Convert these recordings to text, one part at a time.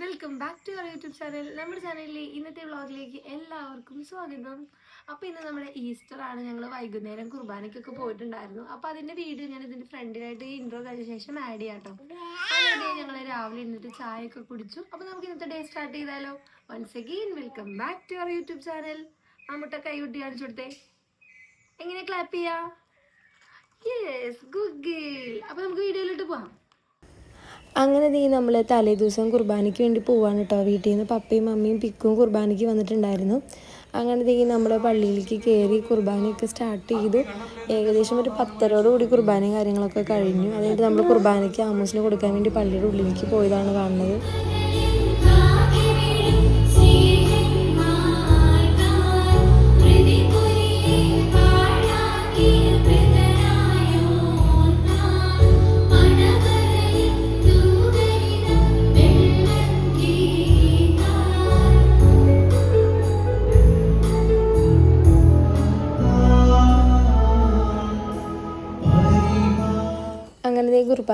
Welcome back to our YouTube channel നമ്മുടെ ചാനലിലെ ഇന്നത്തെ വ്ളോഗിലേക്ക് എല്ലാവർക്കും സ്വാഗതം. അപ്പോൾ ഇന്ന് നമ്മുടെ ഈസ്റ്റർ ആണ്. ഞങ്ങൾ വൈകുന്നേരം കുർബാനയ്ക്കൊക്കെ പോയിട്ടുണ്ടായിരുന്നു. അപ്പോൾ അതിന്റെ വീഡിയോ ഞാൻ ഇതിന്റെ ഫ്രണ്ടിലായിട്ട് ഇൻട്രോ കഴിഞ്ഞ ശേഷം ആഡ് ചെയ്യാം കേട്ടോ ഞങ്ങൾ രാവിലെ ഇരുന്നിട്ട് ചായയൊക്കെ കുടിച്ചു. അപ്പോൾ നമുക്ക് ഇന്നത്തെ ഡേ സ്റ്റാർട്ട് ചെയ്താലോ. Once again welcome back to our YouTube channel അമ്മട്ട കൈകുട്ടി കാണിച്ചു കൊടുത്തേ. എങ്ങനെ ക്ലാപ്പ് ചെയ്യാം? യെസ് ഗുഡ് അപ്പോൾ നമുക്ക് വീഡിയോയിലോട്ട് പോവാം. അങ്ങനെ ദീ നമ്മൾ തലേ ദിവസം കുർബാനയ്ക്ക് വേണ്ടി പോവാണ് കേട്ടോ വീട്ടിൽ നിന്ന് പപ്പയും മമ്മിയും പിക്കും കുർബാനയ്ക്ക് വന്നിട്ടുണ്ടായിരുന്നു. അങ്ങനെ ദീ നമ്മൾ പള്ളിയിലേക്ക് കയറി കുർബാനയൊക്കെ സ്റ്റാർട്ട് ചെയ്തു ഏകദേശം ഒരു പത്തരോട് കൂടി കുർബാനയും കാര്യങ്ങളൊക്കെ കഴിഞ്ഞു. അതായത് നമ്മൾ കുർബാനയ്ക്ക് ആമോസിന് കൊടുക്കാൻ വേണ്ടി പള്ളിയുടെ ഉള്ളിലേക്ക് പോയതാണ് കാണുന്നത്.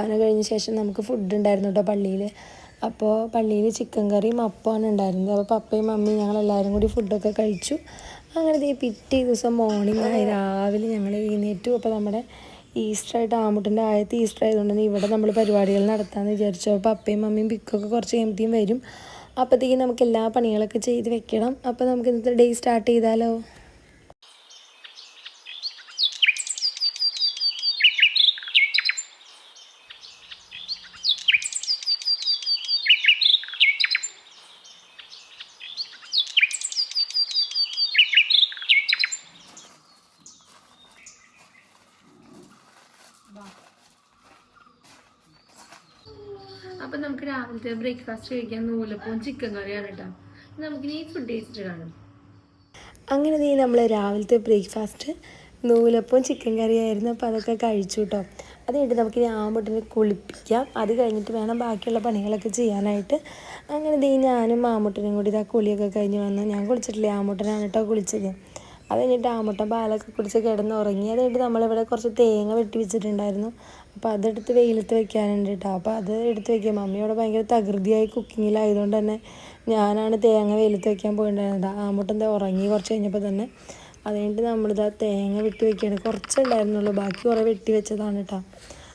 കുർബാന കഴിഞ്ഞ ശേഷം നമുക്ക് ഫുഡ് ഉണ്ടായിരുന്നു കേട്ടോ പള്ളിയിൽ അപ്പോൾ പള്ളിയിൽ ചിക്കൻ കറിയും അപ്പമാണ് ഉണ്ടായിരുന്നത്. അപ്പോൾ പപ്പയും മമ്മിയും ഞങ്ങളെല്ലാവരും കൂടി ഫുഡൊക്കെ കഴിച്ചു. അങ്ങനെ ദേ പിറ്റേ ദിവസം മോർണിംഗ് ആയി. രാവിലെ ഞങ്ങൾ എഴുന്നേറ്റു. അപ്പോൾ നമ്മുടെ ഈസ്റ്റർ ആയിട്ട് ആമുട്ടിന്റെ ആയത്ത് ഈസ്റ്റർ ആയതുകൊണ്ട് ഇവിടെ നമ്മൾ പരിപാടികൾ നടത്താമെന്ന് വിചാരിച്ചു. അപ്പോൾ അപ്പയും മമ്മിയും പിക്കൊക്കെ കുറച്ച് കഴിയുമ്പോഴത്തേക്കും വരും. അപ്പോഴത്തേക്കും നമുക്ക് എല്ലാ പണികളൊക്കെ ചെയ്ത് വെക്കണം. അപ്പോൾ നമുക്ക് ഇന്നത്തെ ഡേ സ്റ്റാർട്ട് ചെയ്താലോ? അപ്പം നമുക്ക് രാവിലത്തെ ബ്രേക്ക്ഫാസ്റ്റ് കഴിക്കാൻ നൂലപ്പവും ചിക്കൻ കറിയാണ് കേട്ടോ. നമുക്കിനി ഫുഡ് കഴിച്ചിട്ട് കാണും. അങ്ങനെ നീ നമ്മൾ രാവിലത്തെ ബ്രേക്ക്ഫാസ്റ്റ് നൂലപ്പവും ചിക്കൻ കറിയായിരുന്നു. അപ്പോൾ അതൊക്കെ കഴിച്ചു കേട്ടോ. അത് നമുക്ക് ഇനി ആമ്പട്ടിനെ കുളിപ്പിക്കാം. അത് കഴിഞ്ഞിട്ട് വേണം ബാക്കിയുള്ള പണികളൊക്കെ ചെയ്യാനായിട്ട്. അങ്ങനെ ദീ ഞാനും ആമുട്ടനും കൂടി ഇതാ കുളിയൊക്കെ കഴിഞ്ഞ് വന്ന് ഞാൻ കുളിച്ചിട്ടില്ല? ആമുട്ടനാണ് കേട്ടോ കുളിച്ചത്. അത് കഴിഞ്ഞിട്ട് ആമുട്ടൻ പാലൊക്കെ കുടിച്ച് കിടന്ന് ഉറങ്ങി അത് നമ്മളിവിടെ കുറച്ച് തേങ്ങ വെട്ടി വെച്ചിട്ടുണ്ടായിരുന്നു. അപ്പോൾ അതെടുത്ത് വെയിലത്ത് വെക്കാനുണ്ട് കേട്ടോ അപ്പോൾ അത് എടുത്ത് വെക്കാം. മമ്മിയോടെ ഭയങ്കര തകൃതിയായി കുക്കിങ്ങിലായതുകൊണ്ട് തന്നെ ഞാനാണ് തേങ്ങ വെയിലത്ത് വെക്കാൻ പോയിട്ടുണ്ടായിരുന്നത് ദേ ഉറങ്ങി കുറച്ച് കഴിഞ്ഞപ്പോൾ തന്നെ അത് കഴിഞ്ഞിട്ട് നമ്മളിതാ തേങ്ങ വെട്ടി വെക്കുകയാണ് കുറച്ചുണ്ടായിരുന്നുള്ളൂ. ബാക്കി കുറേ വെട്ടി വെച്ചതാണ് കേട്ടോ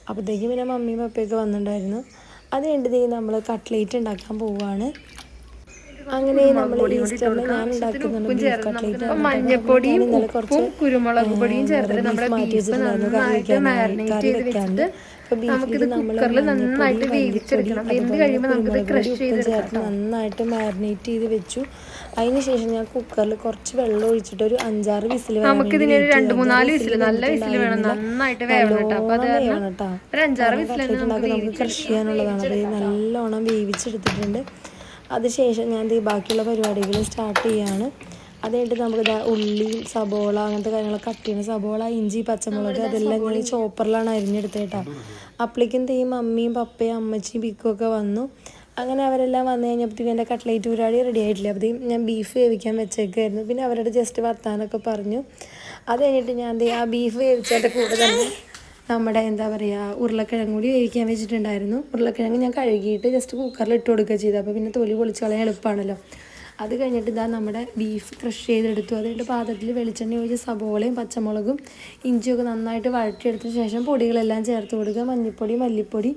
അപ്പോഴത്തേക്കും പിന്നെ മമ്മിയും പപ്പയൊക്കെ വന്നിട്ടുണ്ടായിരുന്നു അത് കഴിഞ്ഞിട്ട് നമ്മൾ കട്ട്ലേറ്റ് ഉണ്ടാക്കാൻ പോവുകയാണ് അങ്ങനെ നമ്മൾ ഈസ്റ്ററിൽ ഞാൻ ഉണ്ടാക്കുന്നുണ്ട് ബീഫ് കട്ട്ലേറ്റ് മഞ്ഞപ്പൊടിയും ഉപ്പും കുരുമുളക് പൊടിയും ചേർത്തിട്ട് നമ്മുടെ ബീഫ് നന്നായിട്ട് മാരിനേറ്റ് ചെയ്ത് വെച്ചിട്ട് നമുക്കിത് കുക്കറിൽ നന്നായിട്ട് വേവിച്ചെടുക്കണം. വെന്ത് കഴിയുമ്പോൾ നമുക്കിത് ക്രഷ് ചെയ്തെടുക്കാം നന്നായിട്ട് മാരിനേറ്റ് ചെയ്ത് വെച്ചു. അതിന് ശേഷം ഞാൻ കുക്കറിൽ കുറച്ച് വെള്ളം ഒഴിച്ചിട്ട് ഒരു അഞ്ചാറ് വിസിൽ നമുക്കിതിന് ഒരു രണ്ട് മൂന്നാൽ വിസിൽ നല്ല വിസിൽ വേണം. നന്നായിട്ട് വേണം കേട്ടോ. ഒരു അഞ്ചാറ് വിസിൽ നമുക്ക് ക്രഷ് കൃഷി ചെയ്യാനുള്ളതാണ്. അത് നല്ലോണം വേവിച്ചെടുത്തിട്ടുണ്ട്. അതിനുശേഷം ഞാൻ ഈ ബാക്കിയുള്ള പരിപാടികൾ സ്റ്റാർട്ട് ചെയ്യാണ്. അത് നമുക്ക് ഉള്ളി സബോള അങ്ങനത്തെ കാര്യങ്ങളൊക്കെ കട്ട് ചെയ്യുന്ന സബോള ഇഞ്ചി പച്ചമുളക് അതെല്ലാം ഞാൻ ചോപ്പറിലാണ് അരിഞ്ഞെടുത്തത് കേട്ടോ തീ മമ്മിയും പപ്പയും അമ്മച്ചിയും പിക്കും ഒക്കെ വന്നു. അങ്ങനെ അവരെല്ലാം വന്നു കഴിഞ്ഞപ്പോഴത്തേക്കും എന്റെ കട്ട്ലേറ്റ് പരിപാടി റെഡി ആയിട്ടില്ല. അപ്പോഴത്തേക്കും ഞാൻ ബീഫ് വേവിക്കാൻ വെച്ചേക്കായിരുന്നു. പിന്നെ അവരോട് ജസ്റ്റ് വർത്താനൊക്കെ പറഞ്ഞു. അത് കഴിഞ്ഞിട്ട് ഞാൻ ആ ബീഫ് വേവിച്ചതിന്റെ കൂടെ തന്നെ നമ്മുടെ എന്താ പറയുക ഉരുളക്കിഴങ്ങ് കൂടി വേവിക്കാൻ വെച്ചിട്ടുണ്ടായിരുന്നു. ഉരുളക്കിഴങ്ങ് ഞാൻ കഴുകിയിട്ട് ജസ്റ്റ് കുക്കറിൽ ഇട്ട് കൊടുക്കുക ചെയ്തു അപ്പോൾ പിന്നെ തൊലി പൊളിച്ച് കളയാൻ എളുപ്പമാണല്ലോ അത് കഴിഞ്ഞിട്ട് ഇതാ നമ്മുടെ ബീഫ് ക്രഷ് ചെയ്തെടുത്തു. അത് കഴിഞ്ഞിട്ട് പാത്രത്തിൽ വെളിച്ചെണ്ണ ഒഴിച്ച് സബോളയും പച്ചമുളകും ഇഞ്ചിയൊക്കെ നന്നായിട്ട് വഴറ്റിയെടുത്തതിന് ശേഷം പൊടികളെല്ലാം ചേർത്ത് കൊടുക്കുക. മഞ്ഞൾപ്പൊടി മല്ലിപ്പൊടി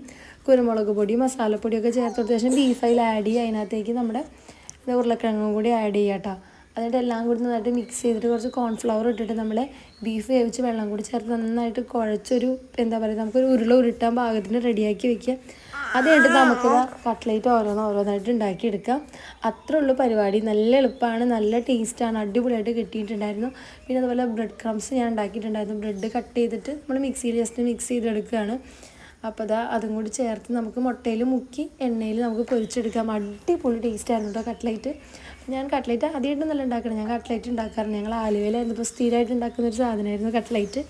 കുരുമുളക് പൊടി മസാലപ്പൊടിയൊക്കെ ചേർത്ത് കൊടുത്ത ശേഷം ബീഫ് അതിൽ ആഡ് ചെയ്യുക. അതിനകത്തേക്ക് നമ്മുടെ ഉരുളക്കിഴങ്ങും കൂടി ആഡ് ചെയ്യാം കേട്ടോ എന്നിട്ട് എല്ലാം കൂടി നന്നായിട്ട് മിക്സ് ചെയ്തിട്ട് കുറച്ച് കോൺഫ്ലവർ ഇട്ടിട്ട് നമ്മൾ ബീഫ് വേവിച്ച് വെള്ളം കൂടി ചേർത്ത് നന്നായിട്ട് കുഴച്ചൊരു എന്താ പറയുക നമുക്കൊരു ഉരുള ഉരുട്ടാൻ പാകത്തിന് റെഡിയാക്കി വെക്കുക. അത് കഴിഞ്ഞിട്ട് നമുക്ക് കട്ട്ലേറ്റ് ഓരോന്ന് ഓരോന്നായിട്ട് ഉണ്ടാക്കിയെടുക്കാം. അത്ര ഉള്ളൂ പരിപാടി. നല്ല എളുപ്പമാണ്. നല്ല ടേസ്റ്റാണ് അടിപൊളിയായിട്ട് കിട്ടിയിട്ടുണ്ടായിരുന്നു. പിന്നെ അതുപോലെ ബ്രെഡ് ക്രംസ് ഞാൻ ഉണ്ടാക്കിയിട്ടുണ്ടായിരുന്നു. ബ്രെഡ് കട്ട് ചെയ്തിട്ട് നമ്മൾ മിക്സിയിൽ ജസ്റ്റ് മിക്സ് ചെയ്തെടുക്കുകയാണ്. അപ്പോൾ അതാ അതും കൂടി ചേർത്ത് നമുക്ക് മുട്ടയിൽ മുക്കി എണ്ണയിൽ നമുക്ക് പൊരിച്ചെടുക്കാം. അടിപൊളി ടേസ്റ്റ് ആയിരുന്നു കേട്ടോ കട്ട്ലേറ്റ്. ഞാൻ കട്ട്ലേറ്റ് ആദ്യമായിട്ട് നല്ല ഉണ്ടാക്കണം. ഞാൻ കട്ട്ലേറ്റ് ഉണ്ടാക്കാറുണ്ട്. ഞങ്ങൾ ആലുവയിലായിരുന്നു ഇപ്പോൾ സ്ഥിരമായിട്ട് ഉണ്ടാക്കുന്ന ഒരു സാധനമായിരുന്നു കട്ട്ലേറ്റ്.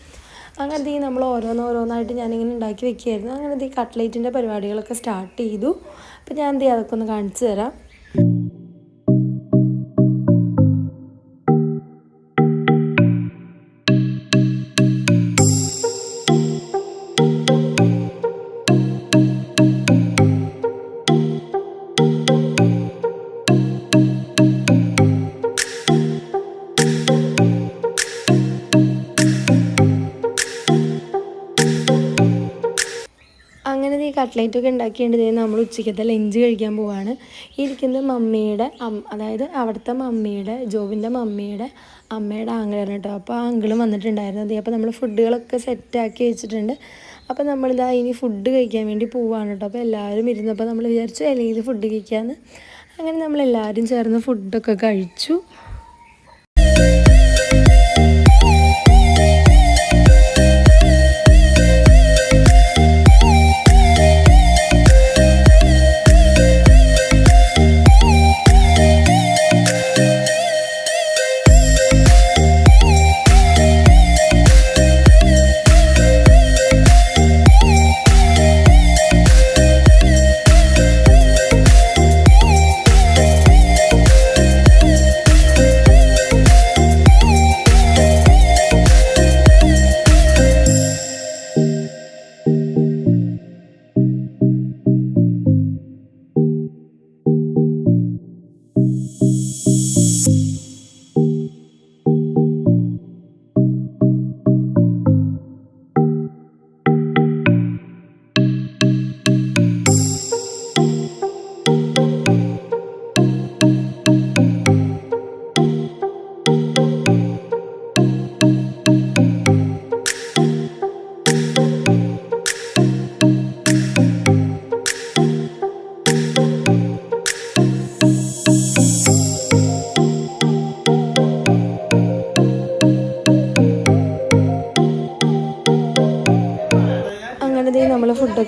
അങ്ങനത്തെ നമ്മൾ ഓരോന്നോരോന്നായിട്ട് ഞാനിങ്ങനെ ഉണ്ടാക്കി വെക്കുകയായിരുന്നു. അങ്ങനത്തെ ഈ കട്ട്ലേറ്റിന്റെ പരിപാടികളൊക്കെ സ്റ്റാർട്ട് ചെയ്തു. അപ്പോൾ ഞാൻ എന്ത് അതൊക്കെ ഒന്ന് കാണിച്ചു തരാം. കട്ട്ലേറ്റ് ഒക്കെ ഉണ്ടാക്കിയിട്ട് നമ്മൾ ഉച്ചയ്ക്കത്തെ ലഞ്ച് കഴിക്കാൻ പോവാണ്. ഇരിക്കുന്നത് മമ്മിയുടെ അതായത് അവിടുത്തെ മമ്മിയുടെ ജോബിന്റെ മമ്മിയുടെ അമ്മയുടെ ആങ്കിളാണ് കേട്ടോ. അപ്പോൾ ആ വന്നിട്ടുണ്ടായിരുന്നു. അതെ അപ്പോൾ നമ്മൾ ഫുഡുകളൊക്കെ സെറ്റാക്കി വെച്ചിട്ടുണ്ട്. അപ്പോൾ നമ്മളിതാ ഇനി ഫുഡ് കഴിക്കാൻ വേണ്ടി പോവാണ് കേട്ടോ. അപ്പോൾ എല്ലാവരും ഇരുന്നപ്പോൾ നമ്മൾ വിചാരിച്ചു അല്ലെങ്കിൽ ഫുഡ് കഴിക്കാമെന്ന് അങ്ങനെ നമ്മളെല്ലാവരും ചേർന്ന് ഫുഡൊക്കെ കഴിച്ചു.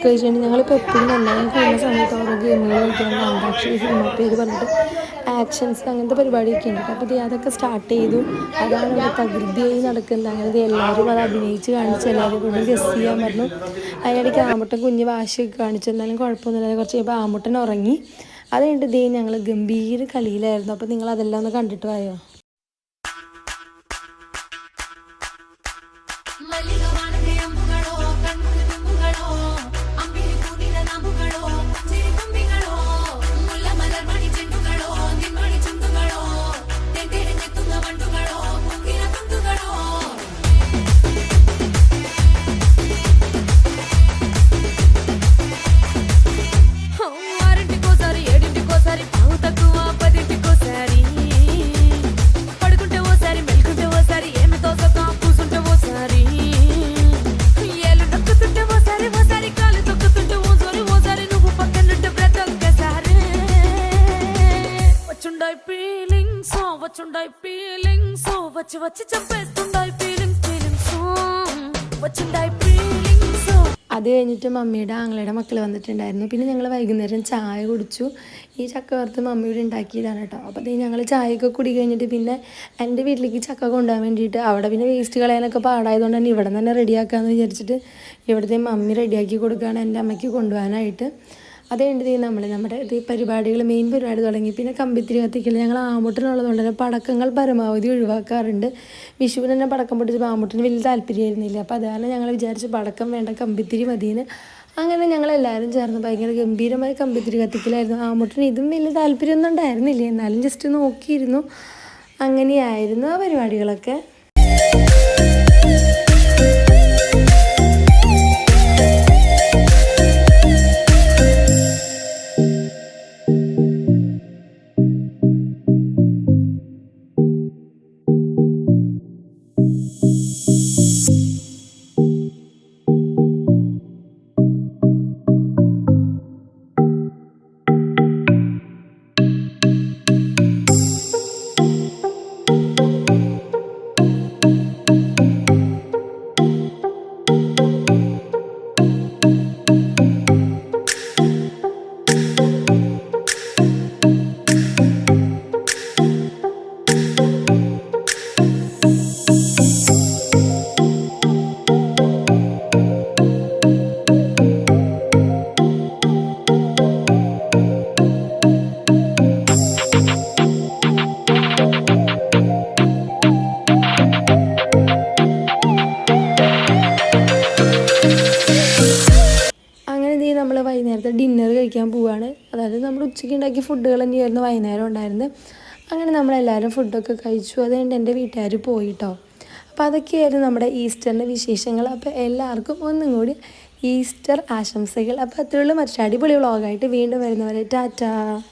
ഫുഡൊക്കെ കഴിച്ചിട്ട് ഞങ്ങളിപ്പോൾ എപ്പോഴും എല്ലാവരും പോകുന്ന സമയത്ത് ഓരോ ഗെയിമുകൾ കളിക്കുന്നുണ്ട് അന്താക്ഷരി സിനിമ പേര് പറഞ്ഞിട്ട് ആക്ഷൻസ് അങ്ങനത്തെ പരിപാടിയൊക്കെ ഉണ്ട്. അപ്പോൾ ഇത് അതൊക്കെ സ്റ്റാർട്ട് ചെയ്തു. അതാണ് ഇവിടെ തകൃതിയായി നടക്കുന്നത്. അങ്ങനെ എല്ലാവരും അത് അഭിനയിച്ച് കാണിച്ച്. എല്ലാവരും കൂടി ഗസ് ചെയ്യാൻ പറഞ്ഞു. അതിനിടയ്ക്ക് ആമുട്ടൻ കുഞ്ഞ് വാശി കാണിച്ചു. എന്നാലും കുഴപ്പമൊന്നുമില്ല. കുറച്ച് ഇപ്പോൾ ആമുട്ടൻ ഉറങ്ങി. അത് കഴിഞ്ഞിട്ട് ദേ ഞങ്ങൾ ഗംഭീര കളിയിലായിരുന്നു. അപ്പോൾ നിങ്ങൾ അതെല്ലാം ഒന്ന് കണ്ടിട്ട് പോയോ മല്ലിക വാണകയമ്പുകളോ പാമ്പുകളോ പഞ്ചിരി കമ്പികളോ മുല്ല മലർമണി ചെണ്ടുകളോ നിന്മണി ചുണ്ടുകളോ തെറ്റിരിഞ്ഞെത്തുന്ന വണ്ടുകളോ వచ్చుండాయి ఫీలింగ్స్ వచ్చుండాయి ఫీలింగ్స్ వచ్చి వచ్చి చంపేస్తుండాయి ఫీలింగ్స్ ఫీలింగ్స్ వచ్చుండాయి ఫీలింగ్స్ അത് കഴിഞ്ഞിട്ട് മമ്മിയുടെ ആങ്ങളയുടെ മക്കൾ വന്നിട്ടുണ്ടായിരുന്നു പിന്നെ ഞങ്ങൾ വൈകുന്നേരം ചായ കുടിച്ചു ഈ ചക്ക വറുത്ത് മമ്മിയുടെ ഉണ്ടാക്കിയതാണ് കേട്ടോ അപ്പോൾ അതേ ഞങ്ങൾ ചായയൊക്കെ കുടി കഴിഞ്ഞിട്ട് പിന്നെ എൻ്റെ വീട്ടിലേക്ക് ചക്ക കൊണ്ടുപോകാൻ വേണ്ടിയിട്ട് അവിടെ പിന്നെ വേസ്റ്റ് കളയാനൊക്കെ പാടായതുകൊണ്ട് തന്നെ ഇവിടെ തന്നെ റെഡിയാക്കാമെന്ന് വിചാരിച്ചിട്ട് ഇവിടുത്തെ മമ്മി റെഡിയാക്കി കൊടുക്കുകയാണ് എൻ്റെ അമ്മയ്ക്ക് കൊണ്ടുപോകാനായിട്ട് അത് നമ്മൾ നമ്മുടെ ഈ പരിപാടികൾ മെയിൻ പരിപാടി തുടങ്ങി. പിന്നെ കമ്പിത്തിരി കത്തിക്കൽ ഞങ്ങൾ ആമുട്ടിനുള്ളതുകൊണ്ട് തന്നെ പടക്കങ്ങൾ പരമാവധി ഒഴിവാക്കാറുണ്ട്. വിഷുവിന് തന്നെ പടക്കം പൊട്ടിച്ചപ്പോൾ ആമുട്ടിന് വലിയ താല്പര്യമായിരുന്നില്ല. അപ്പോൾ അത് കാരണം ഞങ്ങൾ വിചാരിച്ച് പടക്കം വേണ്ട കമ്പിത്തിരി മതിയെന്ന് അങ്ങനെ ഞങ്ങൾ എല്ലാവരും ചേർന്ന് ഭയങ്കര ഗംഭീരമായി കമ്പിത്തിരി കത്തിക്കലായിരുന്നു. ആമുട്ടിന് ഇതും വലിയ താല്പര്യമൊന്നും ഉണ്ടായിരുന്നില്ല. എന്നാലും ജസ്റ്റ് നോക്കിയിരുന്നു. അങ്ങനെയായിരുന്നു ആ പരിപാടികളൊക്കെ. വൈകുന്നേരത്തെ ഡിന്നർ കഴിക്കാൻ പോവുകയാണ് അതായത് നമ്മൾ ഉച്ചയ്ക്ക് ഉണ്ടാക്കിയ ഫുഡുകൾ തന്നെയായിരുന്നു വൈകുന്നേരം ഉണ്ടായിരുന്നത്. അങ്ങനെ നമ്മളെല്ലാവരും ഫുഡൊക്കെ കഴിച്ചു. അത് കഴിഞ്ഞ് എന്റെ വീട്ടുകാർ പോയിട്ടോ. അപ്പോൾ അതൊക്കെയായിരുന്നു നമ്മുടെ ഈസ്റ്ററിന്റെ വിശേഷങ്ങൾ. അപ്പോൾ എല്ലാവർക്കും ഒന്നും കൂടി ഈസ്റ്റർ ആശംസകൾ. അപ്പോൾ അത്രയുള്ള. മറ്റൊരു അടിപൊളി വ്ളോഗായിട്ട് വീണ്ടും വരുന്നവരെ. ടാറ്റാ.